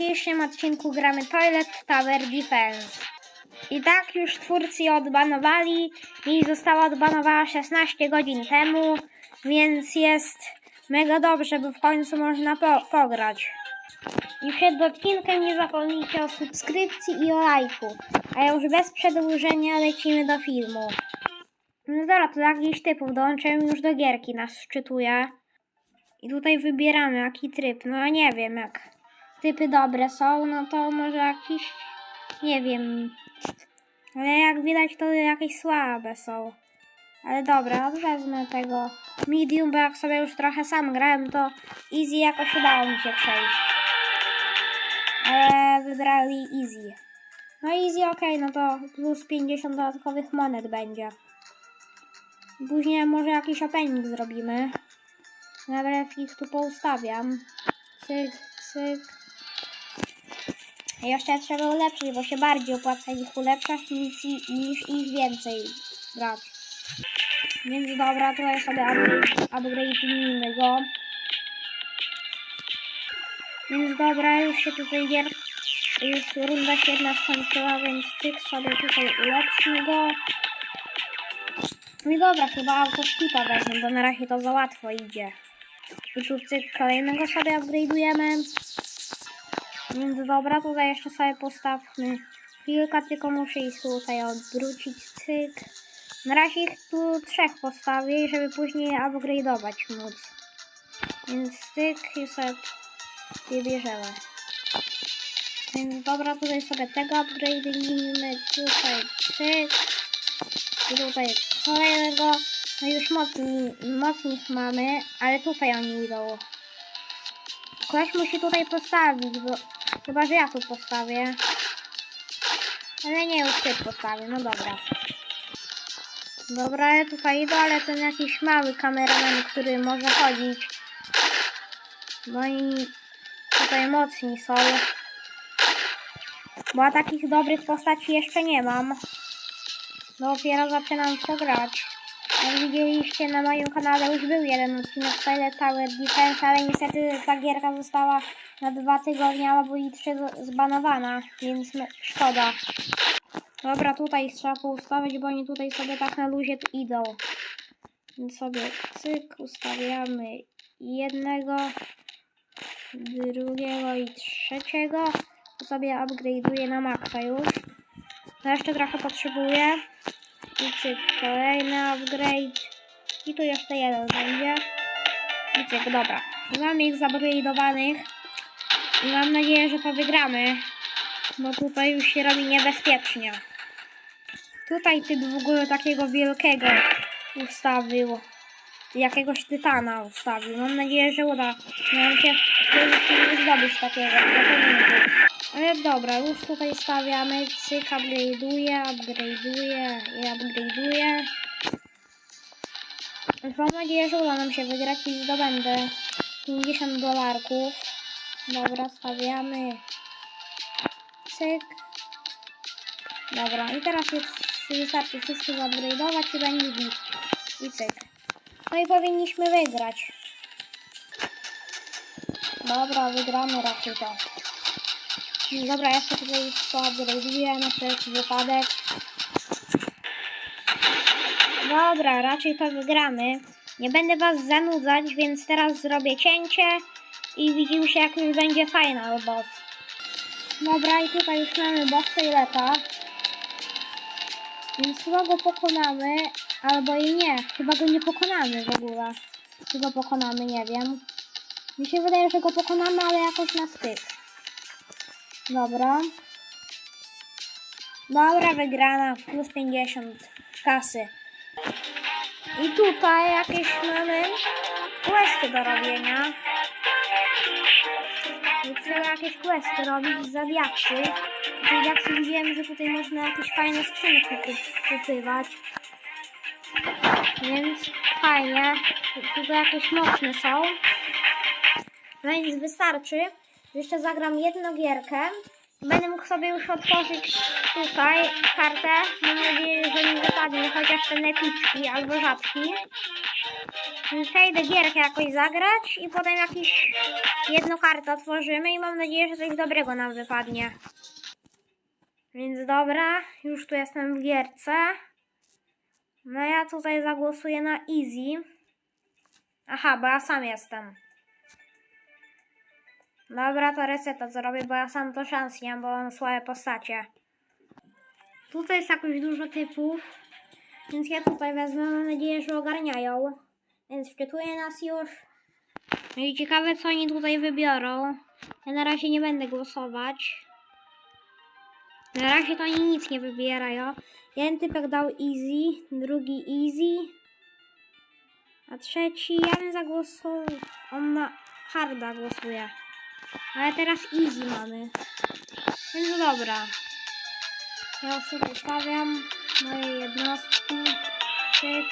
dzisiejszym odcinku gramy Toilet Tower Defense. I tak już twórcy odbanowali i została odbanowana 16 godzin temu, więc jest mega dobrze, bo w końcu można po pograć. I przed odcinkiem nie zapomnijcie o subskrypcji i o lajku. A już bez przedłużenia lecimy do filmu. No dobra, to jakiś typów dołączyłem już do gierki, nas wczytuje. I tutaj wybieramy jaki tryb. No nie wiem, jak typy dobre są, no to może jakiś, nie wiem. Ale jak widać, to jakieś słabe są. Ale dobra, no wezmę tego medium, bo jak sobie już trochę sam grałem, to easy jakoś udało mi się przejść. Ale wybrali easy. No easy ok, no to plus 50 dodatkowych monet będzie. Później może jakiś opening zrobimy. Nawet ich tu poustawiam. Cyk, cyk. Jeszcze trzeba ulepszyć, bo się bardziej opłaca ich ulepszać niż, niż ich więcej brać. Więc dobra, tutaj sobie upgrade, upgrade'ujmy go. Więc dobra, już się tutaj gier... Już runda się jedna skończyła, więc cyk sobie tutaj ulepszył go. No i dobra, chyba autoskipa wezmę, bo na razie to za łatwo idzie. I tu cyk kolejnego sobie upgrade'ujemy. Więc dobra, tutaj jeszcze sobie postawmy kilka, tylko muszę ich tutaj odwrócić, cyk. Na razie ich tu trzech postawię, żeby później upgrade'ować móc. Więc cyk i sobie je bierzemy. Więc dobra, tutaj sobie tego upgrade'ujemy, tutaj cyk. I tutaj kolejnego. No już mocni, mocnych mamy, ale tutaj oni idą. Ktoś musi tutaj postawić, bo chyba, że ja tu postawię. Ale nie, już ty postawię, no dobra. Dobra, ja tutaj idę, ale ten jakiś mały kameraman, który może chodzić. Bo oni tutaj mocni są. Bo ja takich dobrych postaci jeszcze nie mam. Dopiero zaczynam w to grać. Jak widzieliście na moim kanale już był jeden odcinek Silent Tower Defense, ale niestety ta gierka została na dwa tygodnie albo i trzy zbanowana, więc szkoda. Dobra, tutaj trzeba poustawić, bo oni tutaj sobie tak na luzie tu idą. Więc sobie cyk, ustawiamy jednego, drugiego i trzeciego. To sobie upgrade'uję na maksa już. To jeszcze trochę potrzebuję. I cyk, kolejny upgrade. I tu jeszcze jeden będzie. I cyk, dobra. I mamy ich zupgrade'owanych. Mam nadzieję, że to wygramy. Bo tutaj już się robi niebezpiecznie. Tutaj typ w ogóle takiego wielkiego ustawił. Jakiegoś tytana ustawił. Mam nadzieję, że uda nam się w tym filmie zdobyć takiego. Ale dobra, już tutaj stawiamy, cyk, upgrade'uję, upgrade'uję i upgrade'uję. Mam nadzieję, że uda nam się wygrać i zdobędę 50 dolarków. Dobra, stawiamy. Cyk. Dobra, i teraz już wystarczy wszystko upgrade'ować i będzie git. I cyk. No i powinniśmy wygrać. Dobra, wygramy raczej to. Dobra, ja sobie tutaj upgrade'uję na wszelki wypadek. Dobra, raczej to wygramy. Nie będę was zanudzać, więc teraz zrobię cięcie i widzimy się jak już będzie final boss. Dobra, i tutaj już mamy boss Taileta. Więc chyba go pokonamy, albo i nie. Chyba go nie pokonamy w ogóle. Czy go pokonamy, nie wiem. Mi się wydaje, że go pokonamy, ale jakoś na styk. Dobra. Dobra, wygrana. Plus 50 kasy. I tutaj jakieś mamy questy do robienia. Trzeba jakieś questy robić za diaksy. I te diaksy widziałem, że tutaj można jakieś fajne skrzynki kup- kupywać. Więc fajnie. Tutaj jakieś mocne są. No więc wystarczy. Jeszcze zagram jedną gierkę. Będę mógł sobie już otworzyć tutaj kartę. Mam nadzieję, że mi wypadnie chociaż ten epicki albo. Więc Przejdę gierkę jakoś zagrać i potem jakiś jedną kartę otworzymy i mam nadzieję, że coś dobrego nam wypadnie. Więc dobra, już tu jestem w gierce. No ja tutaj zagłosuję na easy. Aha, bo ja sam jestem. Dobra, to reseta zrobię, bo ja sam to szans nie mam, bo mam słabe postacie. Tutaj jest jakoś dużo typów, więc ja tutaj wezmę, mam nadzieję, że ogarniają. Więc wczytuję nas już. No i ciekawe, co oni tutaj wybiorą. Ja na razie nie będę głosować. Na razie to oni nic nie wybierają. Jeden typek dał easy, drugi easy. A trzeci, ja bym zagłosował. On na harda głosuje. Ale teraz easy mamy. Więc dobra. Ja już tutaj stawiam moje jednostki. Cyk.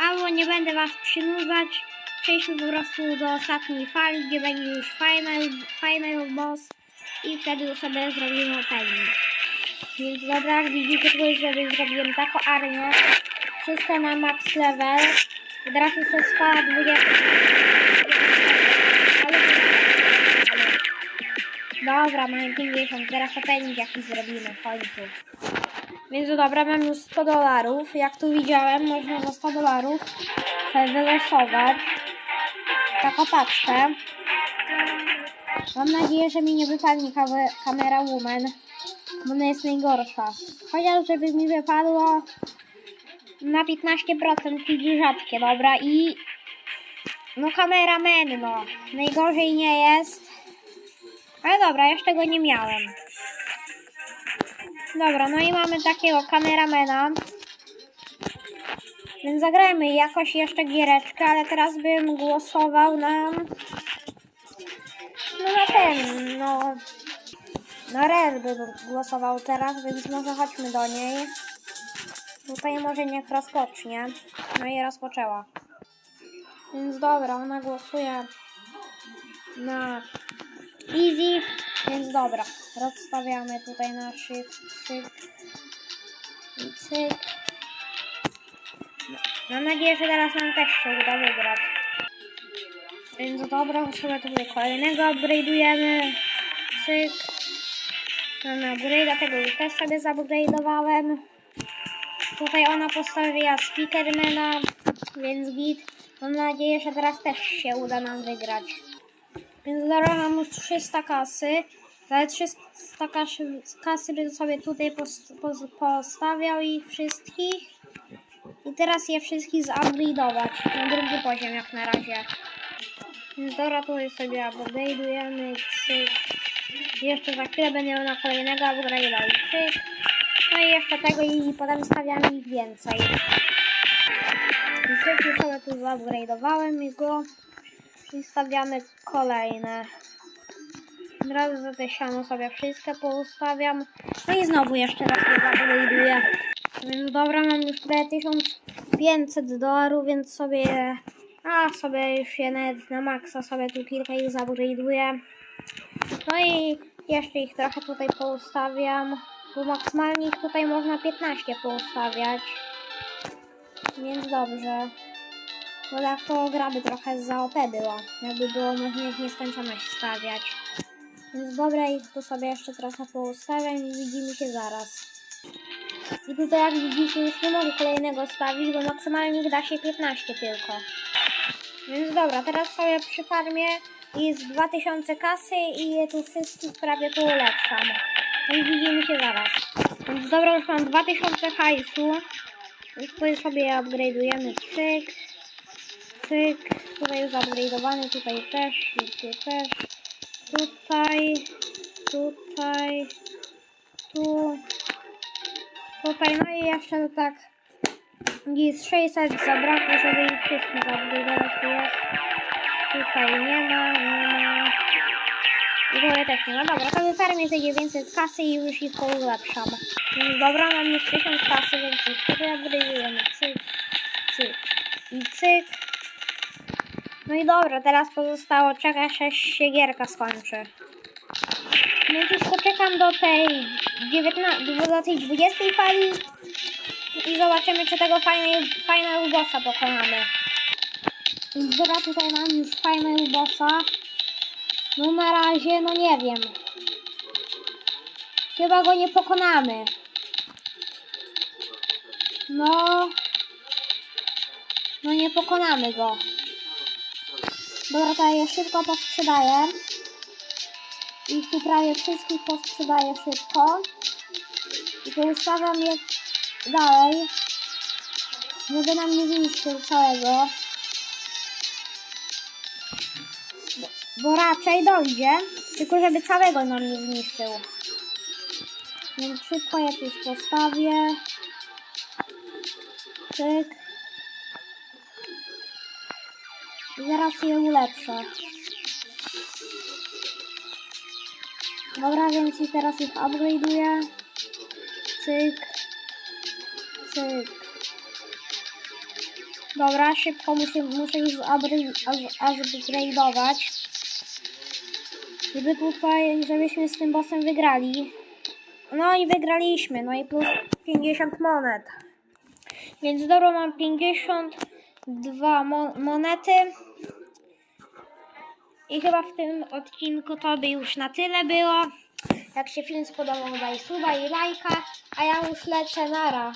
Albo nie będę was przynudzać. Przejdźmy po prostu do ostatniej fali, gdzie będzie już final, final boss i wtedy sobie zrobimy opening. Więc dobra, widzicie, tutaj sobie zrobiłem taką armię. Wszystko na max level. Teraz już jest fala 20. Dobra, mamy 50, teraz opening jakiś zrobimy w końcu. Więc dobra, mam już 100 dolarów. Jak tu widziałem, można za 100 dolarów wylosować taką paczkę. Mam nadzieję, że mi nie wypadnie kamera Woman, bo ona jest najgorsza. Chociaż żeby mi wypadło na 15% czyli rzadkie, dobra i no kamera Man, no. Najgorzej nie jest. Ale dobra, jeszcze go nie miałem. Dobra, no i mamy takiego kameramena. Więc zagrajmy jakoś jeszcze giereczkę, ale teraz bym głosował na... No na ten, no... Na Rel bym głosował teraz, więc może chodźmy do niej. Tutaj może niech rozpocznie. No i rozpoczęła. Więc dobra, ona głosuje na easy, więc dobra. Rozstawiamy tutaj na shift, cyk cyk. Mam nadzieję, że teraz nam też się uda wygrać. Więc dobra, sobie tutaj kolejnego upgrade'ujemy. Cyk. Mamy upgrade'a, tego już też sobie zupgrade'owałem. Tutaj ona postawiła speakermana, więc git. Mam nadzieję, że teraz też się uda nam wygrać. Więc dobra, mam już 300 kasy. Ale 300 kasy, kasy bym sobie tutaj pos, pos, postawiał ich wszystkich. I teraz je wszystkich zupgrade'ować. Na drugi poziom jak na razie. Więc dobra, tutaj sobie upgrade'ujemy. Cyk. Jeszcze za chwilę będę miał na kolejnego upgrade'a i. No i jeszcze tego i potem stawiamy ich więcej. I cyk, już sobie tu zupgrade'owałem go. I stawiamy kolejne. Od razu za te sobie wszystkie poustawiam. No i znowu jeszcze raz je upgrade'uję. Więc dobra, mam już tutaj 1500 dolarów, więc sobie... A, sobie już je nawet na maksa sobie tu kilka ich zupgrade'uję. No i jeszcze ich trochę tutaj poustawiam. Bo maksymalnie ich tutaj można 15 poustawiać. Więc dobrze. Bo tak to gra by trochę za OP była. Jakby było można ich nieskończoność stawiać. Więc dobra, ich tu sobie jeszcze trochę poustawiam i widzimy się zaraz. I tutaj jak widzicie już nie mogę kolejnego stawić, bo maksymalnie da się 15 tylko. Więc dobra, teraz sobie przy farmie jest 2000 kasy i je tu wszystkich prawie tu ulepszam. I widzimy się zaraz. Więc dobra, już mam 2000 hajsu. Więc tutaj sobie upgrade'ujemy cyk, cyk. Tutaj już upgrade'owany, tutaj też, i tu też. Tutaj, tutaj, tu, tutaj, no i jeszcze tak jest 600 zabrakło, żeby ich wszystkich upgrade'ować, tu jest. Tutaj nie ma, nie ma. I tutaj też nie ma. Dobra, to wyfarmię te 900 kasy i już ich ulepszam. Dobra, mam już 1000 kasy, więc ich sobie upgrade'ujemy. Cyk, cyk i cyk. No i dobra, teraz pozostało czekać, aż się gierka skończy. Więc już poczekam do tej 19, do tej 20 fali i zobaczymy, czy tego fajnego, fajnego bossa pokonamy. Dobra, tutaj mam już fajnego bossa. No na razie, no nie wiem. Chyba go nie pokonamy. No. No nie pokonamy go. Dobra, to ja szybko posprzedaję. Ich tu prawie wszystkich posprzedaję szybko. I tu ustawiam je dalej. Żeby nam nie zniszczył całego. Bo, bo raczej dojdzie. Tylko żeby całego nam nie zniszczył. Więc szybko je tu postawię. Cyk. I zaraz je ulepszę. Dobra, więc teraz ich upgrade'uję. Cyk. Cyk. Dobra, szybko muszę, muszę ich upgrade'ować. Żeby tutaj, żebyśmy z tym bossem wygrali. No i wygraliśmy, no i plus 50 monet. Więc dobro mam 52 mo- monety. I chyba w tym odcinku to by już na tyle było. Jak się film spodobał, daj suba i lajka. A ja już lecę, nara.